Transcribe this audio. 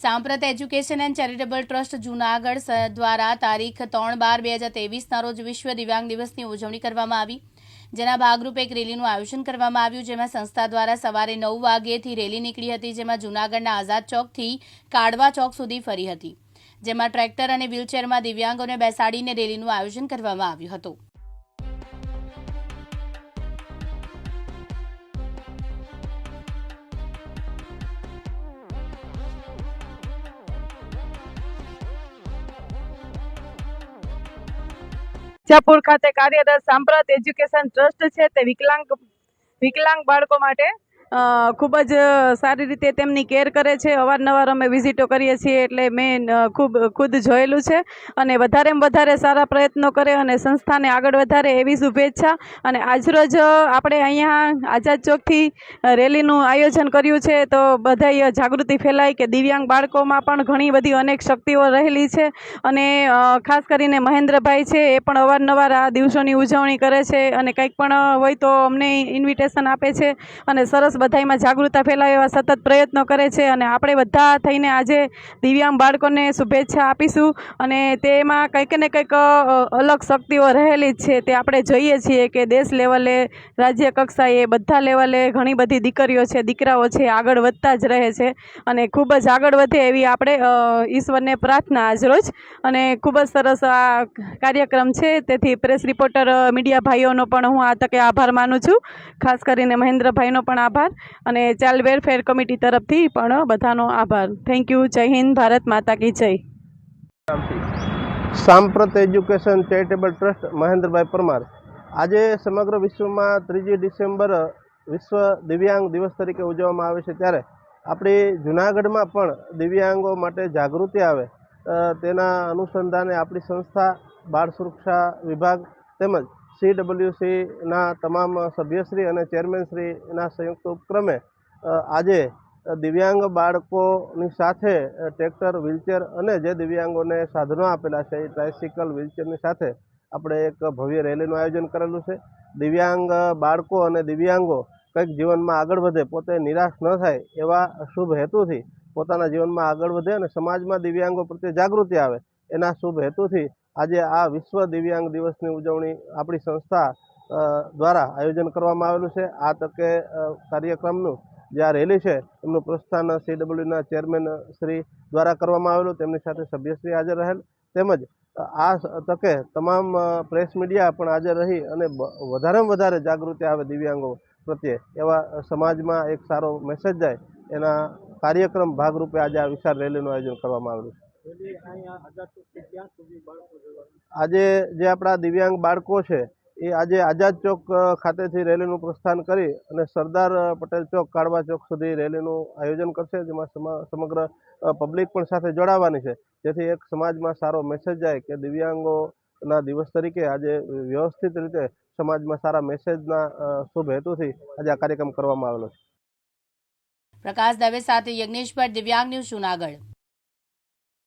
Samprat education and charitable trust Junagadh દ્વારા તારીખ ત્રણ બાર બે હજાર તેવીસના રોજ વિશ્વ દિવ્યાંગ દિવસની ઉજવણી કરવામાં આવી. જેના ભાગરૂપે એક રેલીનું આયોજન કરવામાં આવ્યું, જેમાં સંસ્થા દ્વારા સવારે નવ વાગ્યેથી રેલી નીકળી હતી, જેમાં જૂનાગઢના આઝાદ ચોકથી કાડવા ચોક સુધી ફરી હતી. જેમાં ટ્રેક્ટર અને વ્હીલચેરમાં દિવ્યાંગોને બેસાડીને રેલીનું આયોજન કરવામાં આવ્યું હતું. વિજાપુર ખાતે કાર્યરત સાંપ્રત એજ્યુકેશન ટ્રસ્ટ છે તે વિકલાંગ વિકલાંગ બાળકો માટે ખૂબ જ સારી રીતે તેમની કેર કરે છે. અવારનવાર અમે વિઝિટો કરીએ છીએ એટલે મેં ખૂબ, ખુદ જોયેલું છે. અને વધારેમાં વધારે સારા પ્રયત્નો કરે અને સંસ્થાને આગળ વધારે એવી શુભેચ્છા. અને આજરોજ આપણે અહીંયા આઝાદ ચોકથી રેલીનું આયોજન કર્યું છે. તો બધાય જાગૃતિ ફેલાય કે દિવ્યાંગ બાળકોમાં પણ ઘણી બધી અનેક શક્તિઓ રહેલી છે. અને ખાસ કરીને મહેન્દ્રભાઈ છે, એ પણ અવારનવાર આ દિવસોની ઉજવણી કરે છે. અને કંઈક પણ હોય તો અમને ઇન્વિટેશન આપે છે. અને સરસ બધાયમાં જાગૃતતા ફેલાવે એવા સતત પ્રયત્નો કરે છે અને આપણે બધા થઈને આજે દિવ્યાંગ બાળકોને શુભેચ્છા આપીશું અને તેમાં કંઈક ને કંઈક અલગ શક્તિઓ રહેલી જ છે. તે આપણે જોઈએ છીએ કે દેશ લેવલે, રાજ્ય કક્ષાએ બધા લેવલે ઘણી બધી દીકરીઓ છે, દીકરાઓ છે, આગળ વધતા જ રહે છે અને ખૂબ જ આગળ વધે એવી આપણે ઈશ્વરને પ્રાર્થના આજરોજ અને ખૂબ જ સરસ આ કાર્યક્રમ છે. તેથી પ્રેસ રિપોર્ટર મીડિયા ભાઈઓનો પણ હું આ તકે આભાર માનું છું. ખાસ કરીને મહેન્દ્રભાઈનો પણ આભાર. અને ચાઇલ્ડ વેલફેર કમિટી તરફથી પણ બધાનો આભાર. થેન્ક યુ જય હિન્દ, ભારત માતા કી જય. Samprat education charitable trust Mahendrabhai Parmar આજે સમગ્ર વિશ્વમાં ત્રીજી ડિસેમ્બર વિશ્વ દિવ્યાંગ દિવસ તરીકે ઉજવવામાં આવે છે ત્યારે આપણી જૂનાગઢમાં પણ દિવ્યાંગો માટે જાગૃતિ આવે. તેના અનુસંધાને આપણી સંસ્થા, બાળ સુરક્ષા વિભાગ તેમજ સીડબ્લ્યુસીના તમામ સભ્યશ્રી અને ચેરમેનશ્રીના સંયુક્ત ઉપક્રમે આજે દિવ્યાંગ બાળકોની સાથે ટ્રેક્ટર, વ્હીલચેર અને જે દિવ્યાંગોને સાધનો આપેલા છે, એ ટ્રાયસિકલ વ્હીલચેરની સાથે આપણે એક ભવ્ય રેલીનું આયોજન કરેલું છે. દિવ્યાંગ બાળકો અને દિવ્યાંગો કંઈક જીવનમાં આગળ વધે, પોતે નિરાશ ન થાય એવા શુભ હેતુથી પોતાના જીવનમાં આગળ વધે અને સમાજમાં દિવ્યાંગો પ્રત્યે જાગૃતિ આવે, એના શુભ હેતુથી આજે આ વિશ્વ દિવ્યાંગ દિવસની ઉજવણી આપણી સંસ્થા દ્વારા આયોજન કરવામાં આવેલું છે. આ તકે કાર્યક્રમનું જે આ રેલી છે, એમનું પ્રસ્થાન સીડબ્લ્યુના ચેરમેન શ્રી દ્વારા કરવામાં આવેલું. તેમની સાથે સભ્યશ્રી હાજર રહેલ. તેમજ આ તકે તમામ પ્રેસ મીડિયા પણ હાજર રહી અને વધારેમાં વધારે જાગૃતિ આવે દિવ્યાંગો પ્રત્યે. એવા સમાજમાં એક સારો મેસેજ જાય, એના કાર્યક્રમ ભાગરૂપે આજે આ વિશાળ રેલીનું આયોજન કરવામાં આવેલું છે. આજે જે આપણા દિવ્યાંગ બાળકો છે, એ આજે આઝાદ ચોક ખાતેથી રેલીનું પ્રસ્થાન કરી અને સરદાર પટેલ ચોક, કાળવા ચોક સુધી રેલીનું આયોજન કરશે, જેમાં સમા- સમગ્ર પબ્લિક પણ સાથે જોડાવાની છે. જેથી એક સમાજમાં સારો મેસેજ જાય કે દિવ્યાંગોના દિવસ તરીકે આજે વ્યવસ્થિત રીતે સમાજમાં સારા મેસેજના શુભ હેતુથી આજે આ કાર્યક્રમ કરવામાં આવેલો છે. પ્રકાશ દવે સાથે યજ્ઞેશ ભટ્ટ દિવ્યાંગ ન્યૂઝ જૂનાગઢ.